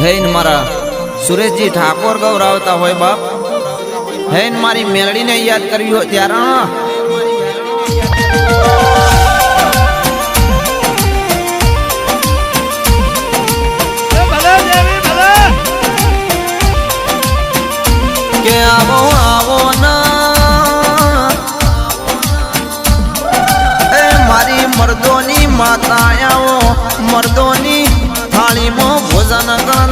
હૈન મારા સુરેશજી ઠાકોર ગૌરાવતા હોય બાપ. હૈન મારી મેલડીને યાદ કરવી હોય ત્યારે કે આવો આવો ના. એ મારી મર્દોની માતા આવો મર્દોની થાળીમાં ભોજન મારી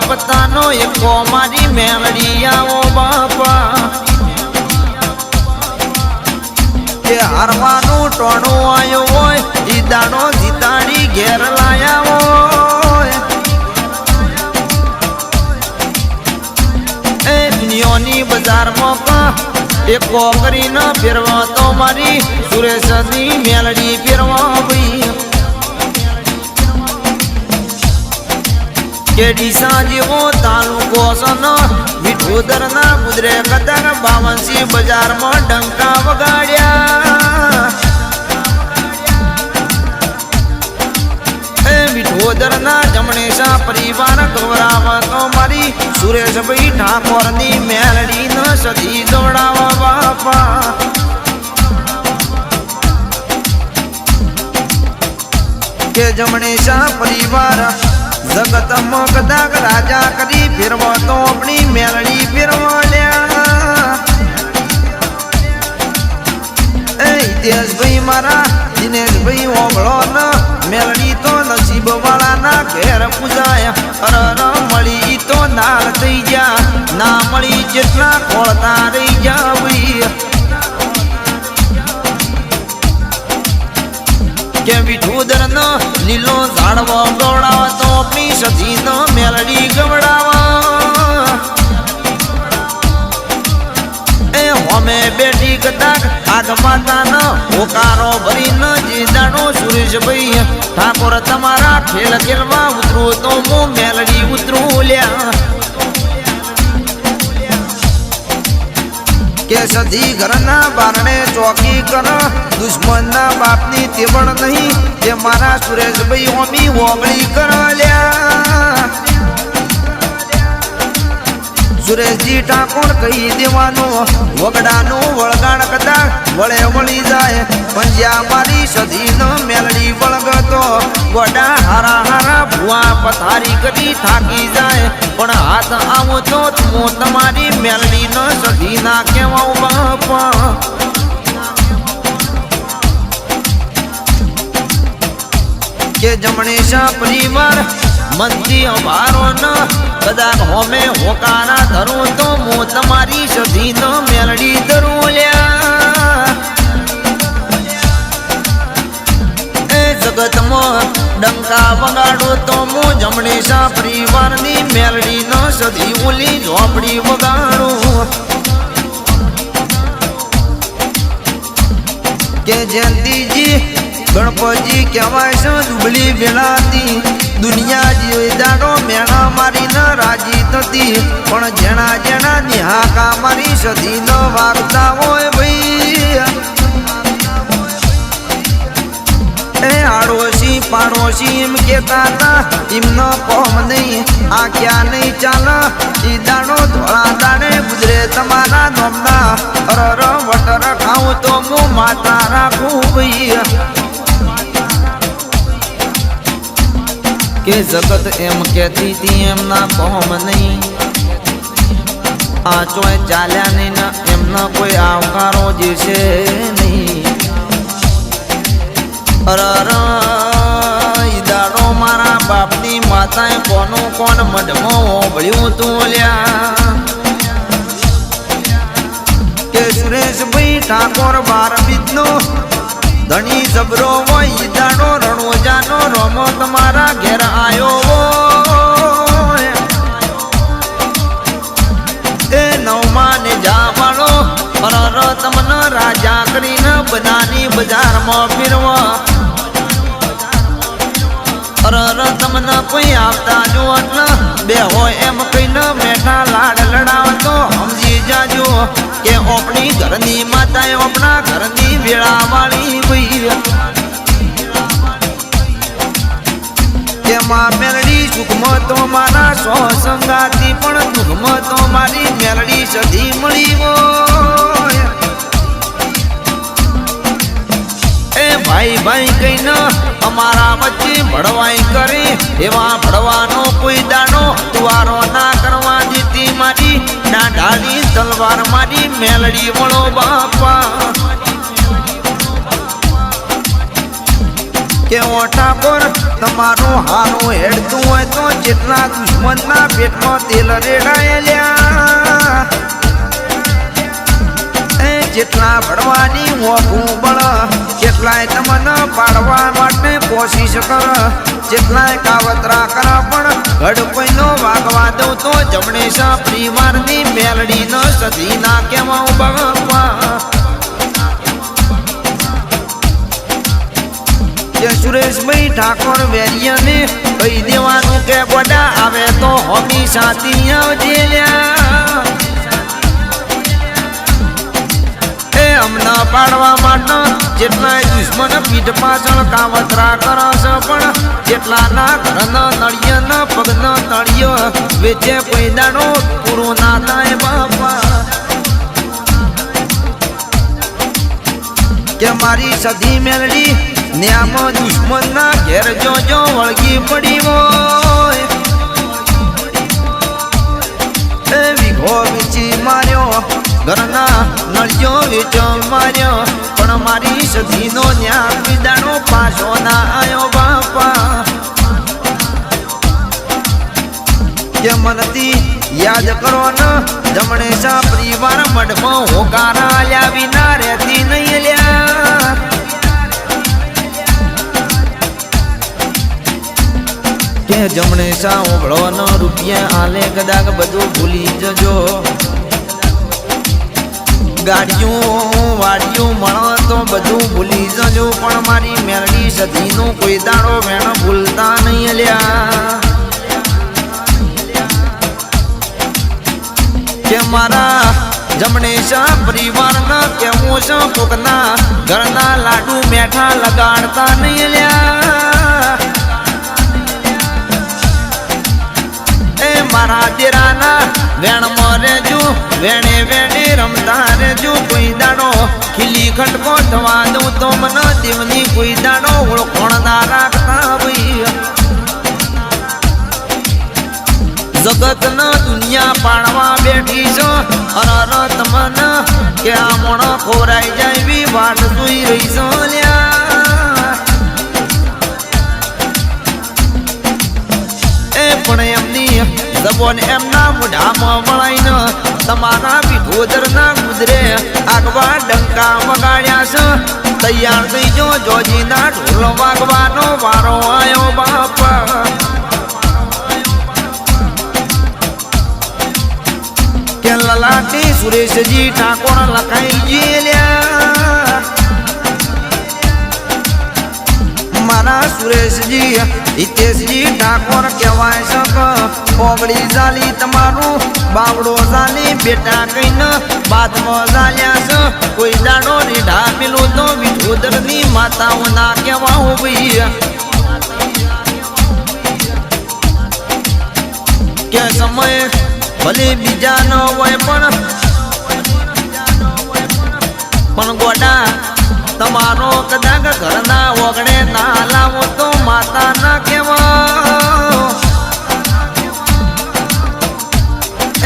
પત્તાનો એકો મારી મેલડી આવો બાપા. કે હારવાનું ટોણું આવ્યો હોય દાડો જીતાડી ઘેર લાયા હોય. બજારમાં પણ એકો કરીને ફેરવા તો મારી સુરેશની મેલડી ફેરવા ભાઈ. કેડી સાંજેવો તાલુકો સન વિઠોદરના ગુજરે કતર બાવનસી બજારમાં ડંકા વગાડ્યા. વિઠોદરના જમણેશા પરિવાર ગૌરાવા તો મારી સુરેશભાઈ ઠાકોરની મેલડી ન સદી દોડાવા બાપા. કે જમણેશા પરિવાર જગતમાં કદાચ રાજા કરી ફેરવા તો આપણી મેળણી ફેરવાડ્યા એ હિતેશભાઈ મારા, દિનેશભાઈ ઓગળો ન. મેલડી તો નસીબ વાળાના ઘેર પૂજાય. અરર મળી તો નાળ થઈ જા. ના મળી જેટલા ખોળતા રહી જાવી કે વિઠુદર ન લીલો ઝાડવો આપણી નો મેલડી ગવડાવા. એ હોમે બેટી કદાક આગ માતા ન હોકારો ભરી ન જીદાનો સુરેશભાઈ ઠાકોર તમારા ઠેલ ખેલમાં ઉતરું તો હું કે સધી ઘરના બારણે ચોકી કર. દુશ્મનના બાપની તેવણ નહીં, જે મારા સુરેશભાઈ ઓમી ઓગળી કર લ્યા. સુરેશજી ઠાકોર કહી દેવાનું, વગડાનું વળગાણ કદાચ વળે વળી જાય. પંજ્યા મારી સધી ન મેલડી વળગતો, વડા હારા હારા ભુવા પથારી કરી થાકી જાય. પણ હાથ આવો તો હું તમારી મેલડી ન સધી ના કેવાઉ બાપા. કે જમણેશા પરિવાર મંદી અમારો ન. કદાચ હોમે હોકારા ધરું તો હું તમારી સધી ન મેલડી ધરું લ્યા. જગતમાં ડંકા વગાડો તો મો જમણી સા પરિવારની મેલડી ન સધી ઓલી ઝોપડી વગાડું. કે જયંતીજી, ગણપતજી કહેવાય છે, દુબળી વેલાતી. થતી પણ જણા જેણા નિહાકા મારી સધી નો વાગતા હોય ભાઈ. એ આડોશી પાડોશી એમ કેતા હતા એમનો કોમ નહીં આ ક્યાં નહીં ચાલ. ઈ દાડો ધોળા દાડે ગુજરે તમારા નોમના. અરર ખાઉં તો હું માતા રાખું ભાઈ. કે જગત એમ કેતી તી એમના કોમ નહીં. આ ચાલ્યા નહીં ને એમનો કોઈ આવકારો જે છે નહીં. દાડો મારા બાપની માતાએ કોનું કોણ મઢમાં ઓભળ્યું તું લ્યા. કે સુરેશભાઈ ઠાકોર બાર બીજનો ધણી જબરો હોય દાડો રણોજાનો રોમો તમારા ઘેર આવ્યો એ નવમાને જાવાળો અરર તમને રાજા કરીને બધાની બજારમાં ફેરવા. અરર તમને કોઈ આવતા જોત બે હોય એમ કહીને મેઠા લાડ લડાવતો. સમજી જાજો કે ઓપણી ઘરની માતા આપણા ઘરની વેળા વાળી ભાઈ જેમાં મેલડી સુખમાં તો મારા સો સંગાતી પણ દુઃખમાં તો મારી મેલડી સધી મળી એ ભાઈ ભાઈ કહીને અમારા વચ્ચે ભડવાઈ કરે, એવા ભડવાનો કોઈ દાડો તુવારો ના કરવા દીધી મારી. ના ઢાળી તલવાર મારી મેલડી વળો બાપા. કે ઓઠા પર તમારું હારું હેડતું હોય તો જેટલા દુશ્મનના પેટમાં તેલ રેડાયેલ્યા જેટલા ભણવાની મોઘું બળ જેટલાય તમને પાડવા માટે કોશિશ કર, જેટલાય કાવતરા કર પણ કોઈનો વાગવા દઉં તો જમણે પરિવારની મેલડી ન સધી ના કેવા બાપા સુરેશભાઈ ઠાકોર વેરિયાને કહી દેવાનું કે બધા આવે તો હોમી સાથી આવજે એ અમને પાડવા માટે જેટલા દુશ્મન પીઠ પાછળ કાવતરા કરો છે પણ જેટલાના ઘરના નળિયાના પગના તળિયો વેચે પૈદાનો પૂરો ના થાય બાપા. કે મારી સધી મેલડી ન્યામાં દુશ્મનના ઘેર જોજો વળગી પડી હોય. એ વિઘો વેચી માર્યો, ઘરના નળિયો વેચો માર્યો. પણ મારી સધીનો ન્યા વિદાનો પાછો ના આયો બાપા. કે મનથી યાદ કરો ને, જમણે સા પરિવાર મઢમાં હોકારા લ્યા વિના રહેતી નહીં લ્યા. કે જમણે સા ઓગળો રૂપિયા આલે કદાચ બધું ભૂલી જજો. ગાડિયું વાડિયું મળો તો બધું ભૂલી જજો. પણ મારી મેરડી સધીનો કોઈ દાડો વેણ ભૂલતા નહીં લ્યા કે મારા જમણે શા પરિવારના કેવું કોકના ઘરના લાડુ મેઠા લગાડતા નહીં લ્યા મારા દેરાના વેણમાં રેજો વેણે વેણે રમતા રેજુ કોઈ દાડો ખીલી ખટકો થવા દઉં તો મને દેવની કોઈ દાડો ઓળખોણ ના રાખતા ભાઈ જગત ન દુનિયા પાડવા બેઠી છો અરર તમને કે આ મોણો ખોરાઈ જાય વાટ જોઈ રહી છો જબોન એમના મોઢામાં વળાઈને તમારા વિઠોદરના ગુજરે આગવા ડંકા વગાડ્યા છે. તૈયાર થઈ જો જોજીના ઢોલ વાગવાનો વારો આયો બાપા. કે લલાટી સુરેશજી ઠાકોર લખાઈ ગયેલ્યા. મારા સુરેશજી, હિતેશજી ઠાકોર કહેવાય શક પોગડી જાલી તમારું બાવડો ઝાલી બેટા કહીને બાદમાં ઝાલ્યા છે. કોઈ દાડો રીઢા પેલું તો વિઠોદરની માતાઓ ના કહેવા હોવી કે સમય ભલે બીજા ન હોય પણ પણ ગોડા તમારો કદાચ ઘરના ઓગણે ના લાવો તો માતા ના કહેવા.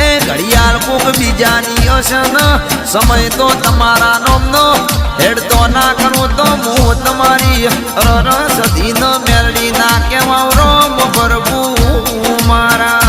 એ ઘડિયાળ કોક બીજાની હશે ને સમય તો તમારા નોમનો, હેડ તો ના કરું તો હું તમારી રસ દિન મેળવી ના કહેવા, રોમ પ્રભુ મારા.